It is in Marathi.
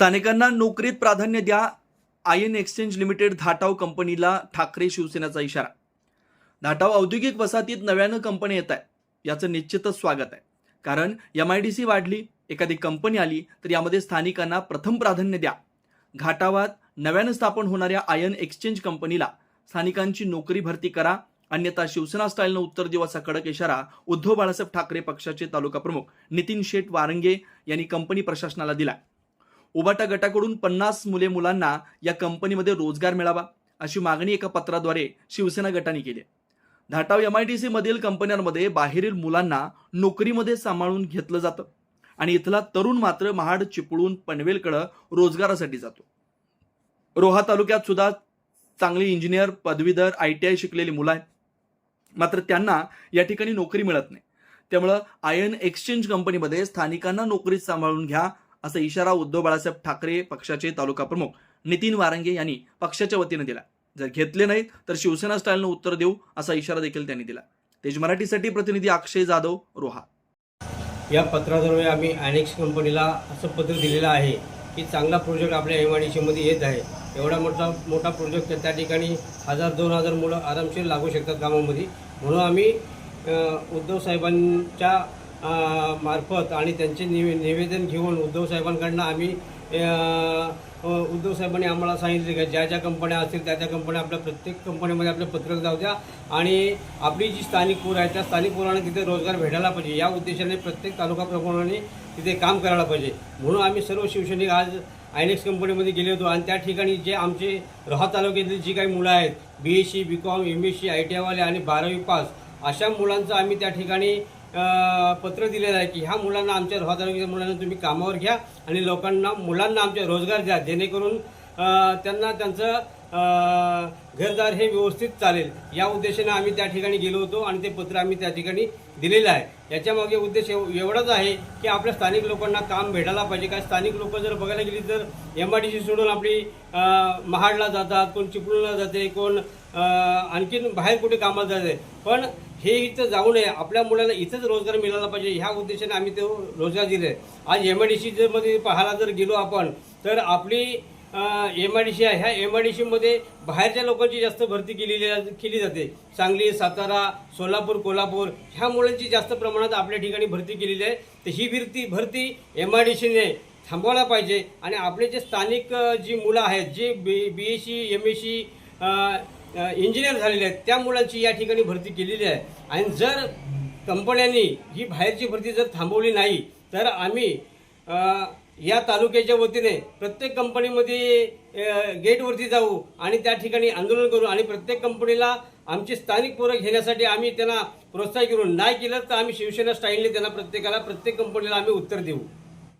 स्थानिकांना नोकरीत प्राधान्य द्या. आयन एक्सचेंज लिमिटेड धाटाव कंपनीला ठाकरे शिवसेनेचा इशारा. धाटाव औद्योगिक वसाहतीत नव्यानं कंपनी येत आहे. याचं निश्चितच स्वागत आहे. कारण एम आय डी सी वाढली एखादी कंपनी आली तर यामध्ये स्थानिकांना प्रथम प्राधान्य द्या. घाटावात नव्यानं स्थापन होणाऱ्या आयन एक्सचेंज कंपनीला स्थानिकांची नोकरी भरती करा. अन्यथा शिवसेना स्टाईलनं उत्तर देऊ असा कडक इशारा उद्धव बाळासाहेब ठाकरे पक्षाचे तालुका प्रमुख नितीन शेठ वारंगे यांनी कंपनी प्रशासनाला दिला उबाटा गटाकडून पन्नास मुले मुलांना या कंपनीमध्ये रोजगार मिळावा अशी मागणी एका पत्राद्वारे शिवसेना गटाने केली. Dhatav M I T C मधील कंपन्यांमध्ये बाहेरील मुलांना नोकरीमध्ये सांभाळून घेतलं जातं आणि इथला तरुण मात्र महाड चिपळूण पनवेलकडं रोजगारासाठी जातो. रोहा तालुक्यात सुद्धा चांगली इंजिनियर पदवीधर आय टी आय शिकलेली मुलं आहेत. मात्र त्यांना या ठिकाणी नोकरी मिळत नाही. त्यामुळं आयन एक्सचेंज कंपनीमध्ये स्थानिकांना नोकरीत सांभाळून घ्या असा इशारा उद्धव बाळासाहेब ठाकरे पक्षाचे तालुका प्रमुख नितीन वारंगे यांनी पक्षाच्या वतीनं दिला. जर घेतले नाहीत तर शिवसेना स्टाईलनं उत्तर देऊ असा इशारा देखील त्यांनी दिला. तेज मराठीसाठी प्रतिनिधी अक्षय जाधव रोहा. या पत्राद्वारे आम्ही अॅनेक्स कंपनीला असं पत्र दिलेलं आहे की चांगला प्रोजेक्ट आपल्या एम आय डी सीमध्ये येत आहे. एवढा मोठा मोठा प्रोजेक्ट त्या ठिकाणी हजार दोन हजार मुलं आरामशीर लागू शकतात कामामध्ये. म्हणून आम्ही उद्धव साहेबांच्या मार्फत आणि त्यांचे निवे निवेदन घेऊन उद्धव साहेबांकडनं आम्ही उद्धव साहेबांनी आम्हाला सांगितले की ज्या ज्या कंपन्या असतील त्या त्या कंपन्या आपल्या प्रत्येक कंपनीमध्ये आपलं पत्रक जाऊ द्या. आणि आपली जी स्थानिक पोरं आहेत त्या स्थानिक पोरांना तिथे रोजगार भेटायला पाहिजे. या उद्देशाने प्रत्येक तालुका प्रमुखांनी तिथे काम करायला पाहिजे. म्हणून आम्ही सर्व शिवसैनिक आज आयनेक्स कंपनीमध्ये गेले होतो आणि त्या ठिकाणी जे आमचे रोहा तालुक्यातील जी काही मुलं आहेत B S C B com M S C I T आयवाले आणि बारावी पास अशा मुलांचं आम्ही त्या ठिकाणी पत्र दिलेलं आहे की ह्या मुलांना आमच्या रोहा मुलांना तुम्ही कामावर घ्या आणि लोकांना मुलांना आमच्या रोजगार द्या जेणेकरून त्यांना त्यांचं घरदार हे व्यवस्थित चालेल. या उद्देशाने आम्ही त्या ठिकाणी गेलो होतो आणि ते पत्र आम्ही त्या ठिकाणी दिलेलं आहे. याच्यामागे उद्देश एव- एवढाच आहे की आपल्या स्थानिक लोकांना काम भेटायला पाहिजे. काय स्थानिक लोक जर बघायला गेली तर एम आय डी सी सोडून आपली महाडला जातात कोण चिपळूणला जाते कोण आणखीन बाहेर कुठे कामाला जाते. पण हे इथं जाऊ नये. आपल्या मुलांना इथंच रोजगार मिळाला पाहिजे. ह्या उद्देशाने आम्ही तो रोजगार दिले आज एम आय डी सी मध्ये पाहायला जर गेलो आपण तर आपली एम आय डी सी आहे. ह्या एम आय डी सीमध्ये बाहेरच्या लोकांची जास्त भरती केलेली केली जाते. सांगली सातारा सोलापूर कोल्हापूर ह्या मुलांची जास्त प्रमाणात आपल्या ठिकाणी भरती केलेली आहे. तर ही भरती भरती एम आय डी सीने थांबवायला पाहिजे. आणि आपले जे स्थानिक जी मुलं आहेत जे B B S C M S C engineer झालेले आहेत. त्या मुलांची या ठिकाणी भरती केलेली आहे. आणि जर कंपन्यांनी ही बाहेरची भरती जर थांबवली नाही तर आम्ही या तालुक्याच्या वतीने प्रत्येक कंपनीमध्ये गेटवरती जाऊ आणि त्या ठिकाणी आंदोलन करू आणि प्रत्येक कंपनीला आमची स्थानिक पोरं घेण्यासाठी आम्ही त्यांना प्रोत्साहित करू. नाही केलं तर आम्ही शिवसेना स्टाईलने त्यांना प्रत्येकाला प्रत्येक कंपनीला आम्ही उत्तर देऊ.